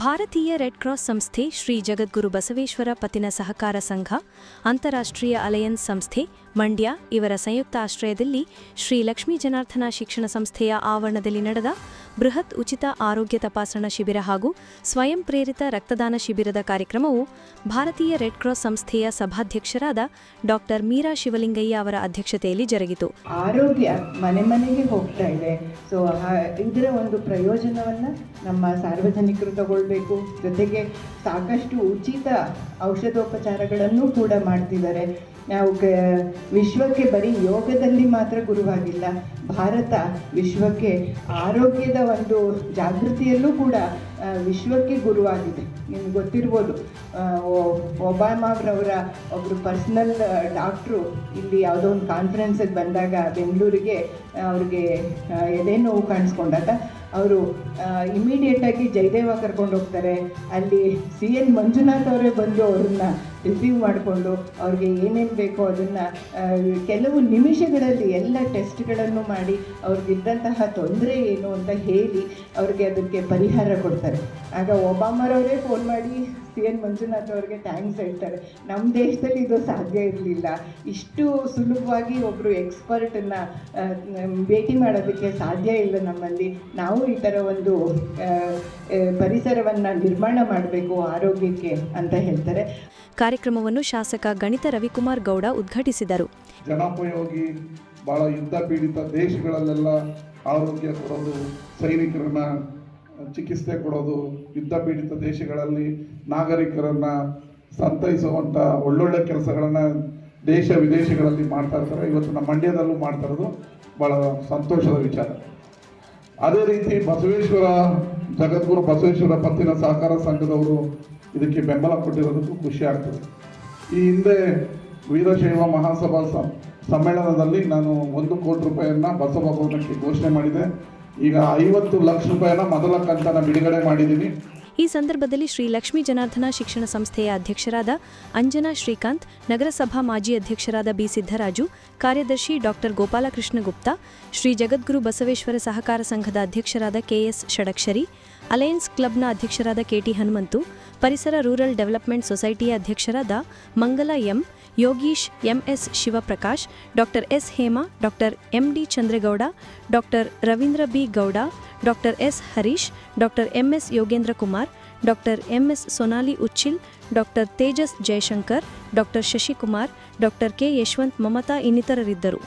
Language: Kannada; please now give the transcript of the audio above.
ಭಾರತೀಯ ರೆಡ್ ಕ್ರಾಸ್ ಸಂಸ್ಥೆ ಶ್ರೀ ಜಗದ್ಗುರು ಬಸವೇಶ್ವರ ಪತಿನ ಸಹಕಾರ ಸಂಘ, ಅಂತಾರಾಷ್ಟ್ರೀಯ ಅಲಯನ್ಸ್ ಸಂಸ್ಥೆ, ಮಂಡ್ಯ ಇವರ ಸಂಯುಕ್ತ ಆಶ್ರಯದಲ್ಲಿ ಶ್ರೀ ಲಕ್ಷ್ಮೀ ಜನಾರ್ದನ ಶಿಕ್ಷಣ ಸಂಸ್ಥೆಯ ಆವರಣದಲ್ಲಿ ನಡೆದ ಬೃಹತ್ ಉಚಿತ ಆರೋಗ್ಯ ತಪಾಸಣಾ ಶಿಬಿರ ಹಾಗೂ ಸ್ವಯಂ ಪ್ರೇರಿತ ರಕ್ತದಾನ ಶಿಬಿರದ ಕಾರ್ಯಕ್ರಮವು ಭಾರತೀಯ ರೆಡ್ ಕ್ರಾಸ್ ಸಂಸ್ಥೆಯ ಸಭಾಧ್ಯಕ್ಷರಾದ ಡಾಕ್ಟರ್ ಮೀರಾ ಶಿವಲಿಂಗಯ್ಯ ಅವರ ಅಧ್ಯಕ್ಷತೆಯಲ್ಲಿ ಜರುಗಿತು. ಆರೋಗ್ಯ ಮನೆ ಮನೆಗೆ ಹೋಗ್ತಾ ಇದೆ. ಸೊ ಇದರ ಒಂದು ಪ್ರಯೋಜನವನ್ನ ನಮ್ಮ ಸಾರ್ವಜನಿಕರು ತಗೊಳ್ಬೇಕು. ಜೊತೆಗೆ ಸಾಕಷ್ಟು ಉಚಿತ ಔಷಧೋಪಚಾರಗಳನ್ನು ಕೂಡ ಮಾಡ್ತಿದ್ದಾರೆ. ನಾವು ವಿಶ್ವಕ್ಕೆ ಬರೀ ಯೋಗದಲ್ಲಿ ಮಾತ್ರ ಗುರುವಾಗಿಲ್ಲ, ಭಾರತ ವಿಶ್ವಕ್ಕೆ ಆರೋಗ್ಯದ ಒಂದು ಜಾಗೃತಿಯಲ್ಲೂ ಕೂಡ ವಿಶ್ವಕ್ಕೆ ಗುರುವಾಗಿದೆ. ನಿಮ್ಗೆ ಗೊತ್ತಿರ್ಬೋದು ಒಬಾಮಾವ್ರವರ ಒಬ್ಬರು ಪರ್ಸ್ನಲ್ ಡಾಕ್ಟ್ರು ಇಲ್ಲಿ ಯಾವುದೋ ಒಂದು ಕಾನ್ಫರೆನ್ಸಿಗೆ ಬಂದಾಗ ಬೆಂಗಳೂರಿಗೆ ಅವ್ರಿಗೆ ಎದೆ ನೋವು ಕಾಣಿಸ್ಕೊಂಡಾಗ ಅವರು ಇಮಿಡಿಯೇಟಾಗಿ ಜಯದೇವ ಕರ್ಕೊಂಡು ಹೋಗ್ತಾರೆ ಅಲ್ಲಿ ಸಿ ಎನ್ ಮಂಜುನಾಥ್ ಅವರೇ ಬಂದು ಅವ್ರನ್ನ ರಿಸೀವ್ ಮಾಡಿಕೊಂಡು ಅವ್ರಿಗೆ ಏನೇನು ಬೇಕೋ ಅದನ್ನು ಕೆಲವು ನಿಮಿಷಗಳಲ್ಲಿ ಎಲ್ಲ ಟೆಸ್ಟ್ಗಳನ್ನು ಮಾಡಿ ಅವ್ರಿಗಿದ್ದಂತಹ ತೊಂದರೆ ಏನು ಅಂತ ಹೇಳಿ ಅವ್ರಿಗೆ ಅದಕ್ಕೆ ಪರಿಹಾರ ಕೊಡ್ತಾರೆ. ಆಗ ಒಬಾಮರವರೇ ಫೋನ್ ಮಾಡಿ ಸಿ ಎನ್ ಮಂಜುನಾಥ್ ಅವ್ರಿಗೆ ಥ್ಯಾಂಕ್ಸ್ ಹೇಳ್ತಾರೆ. ನಮ್ಮ ದೇಶದಲ್ಲಿ ಇದು ಸಾಧ್ಯ ಇರಲಿಲ್ಲ. ಇಷ್ಟು ಸುಲಭವಾಗಿ ಒಬ್ಬರು ಎಕ್ಸ್ಪರ್ಟನ್ನು ಭೇಟಿ ಮಾಡೋದಕ್ಕೆ ಸಾಧ್ಯ ಇಲ್ಲ ನಮ್ಮಲ್ಲಿ. ನಾವು ಈ ಥರ ಒಂದು ಪರಿಸರವನ್ನು ನಿರ್ಮಾಣ ಮಾಡಬೇಕು ಆರೋಗ್ಯಕ್ಕೆ ಅಂತ ಹೇಳ್ತಾರೆ. ಕಾರ್ಯಕ್ರಮವನ್ನು ಶಾಸಕ ಗಣಿತ ರವಿಕುಮಾರ್ ಗೌಡ ಉದ್ಘಾಟಿಸಿದರು. ಜನೋಪಯೋಗಿ ಬಹಳ ಯುದ್ಧ ಪೀಡಿತ ದೇಶಗಳಲ್ಲೆಲ್ಲ ಆರೋಗ್ಯ ಕೊಡೋದು ಸೈನಿಕರನ್ನ ಚಿಕಿತ್ಸೆ ಕೊಡೋದು ಯುದ್ಧ ಪೀಡಿತ ದೇಶಗಳಲ್ಲಿ ನಾಗರಿಕರನ್ನ ಸಂತೈಸುವಂಥ ಒಳ್ಳೊಳ್ಳೆ ಕೆಲಸಗಳನ್ನ ದೇಶ ವಿದೇಶಗಳಲ್ಲಿ ಮಾಡ್ತಾ ಇರ್ತಾರೆ. ಇವತ್ತು ನಮ್ಮ ಮಂಡ್ಯದಲ್ಲೂ ಮಾಡ್ತಾ ಇರೋದು ಭಾಳ ಸಂತೋಷದ ವಿಚಾರ. ಅದೇ ರೀತಿ ಬಸವೇಶ್ವರ, ಜಗದ್ಗುರು ಬಸವೇಶ್ವರ ಪತ್ತಿನ ಸಹಕಾರ ಸಂಘದವರು ಇದಕ್ಕೆ ಬೆಂಬಲ ಕೊಟ್ಟಿರೋದಕ್ಕೂ ಖುಷಿ ಆಗ್ತದೆ. ಈ ಹಿಂದೆ ವೀರಶೈವ ಮಹಾಸಭಾ ಸಮ್ಮೇಳನದಲ್ಲಿ ನಾನು ಒಂದು ಕೋಟಿ ರೂಪಾಯಿಯನ್ನು ಬಸವ ಭವನಕ್ಕೆ ಘೋಷಣೆ ಮಾಡಿದೆ. ಈಗ ಐವತ್ತು ಲಕ್ಷ ರೂಪಾಯಿನ ಮೊದಲ ಕಂತನ ಬಿಡುಗಡೆ ಮಾಡಿದ್ದೀನಿ. ಈ ಸಂದರ್ಭದಲ್ಲಿ ಶ್ರೀ ಲಕ್ಷ್ಮೀ ಜನಾರ್ದನ ಶಿಕ್ಷಣ ಸಂಸ್ಥೆಯ ಅಧ್ಯಕ್ಷರಾದ ಅಂಜನಾ ಶ್ರೀಕಾಂತ್, ನಗರಸಭಾ ಮಾಜಿ ಅಧ್ಯಕ್ಷರಾದ ಬಿ ಸಿದ್ದರಾಜು ಕಾರ್ಯದರ್ಶಿ ಡಾಕ್ಟರ್ ಗೋಪಾಲಕೃಷ್ಣ ಗುಪ್ತಾ ಶ್ರೀ ಜಗದ್ಗುರು ಬಸವೇಶ್ವರ ಸಹಕಾರ ಸಂಘದ ಅಧ್ಯಕ್ಷರಾದ ಕೆಎಸ್ ಷಡಕ್ಷರಿ ಅಲಯನ್ಸ್ ಕ್ಲಬ್ನ ಅಧ್ಯಕ್ಷರಾದ ಕೆಟಿ ಹನುಮಂತು, ಪರಿಸರ ರೂರಲ್ ಡೆವಲಪ್ಮೆಂಟ್ ಸೊಸೈಟಿಯ ಅಧ್ಯಕ್ಷರಾದ Mangala M, Yogish MS Shivaprakash, doctor S Hema, doctor MD Chandregowda, doctor Ravindra B Gowda, doctor S Harish, doctor MS Yogendra Kumar, doctor MS Sonali Uchil, doctor Tejas Jayashankar, doctor Shashikumar, doctor K Yashwant Mamata ಇನ್ನಿತರರಿದ್ದರು.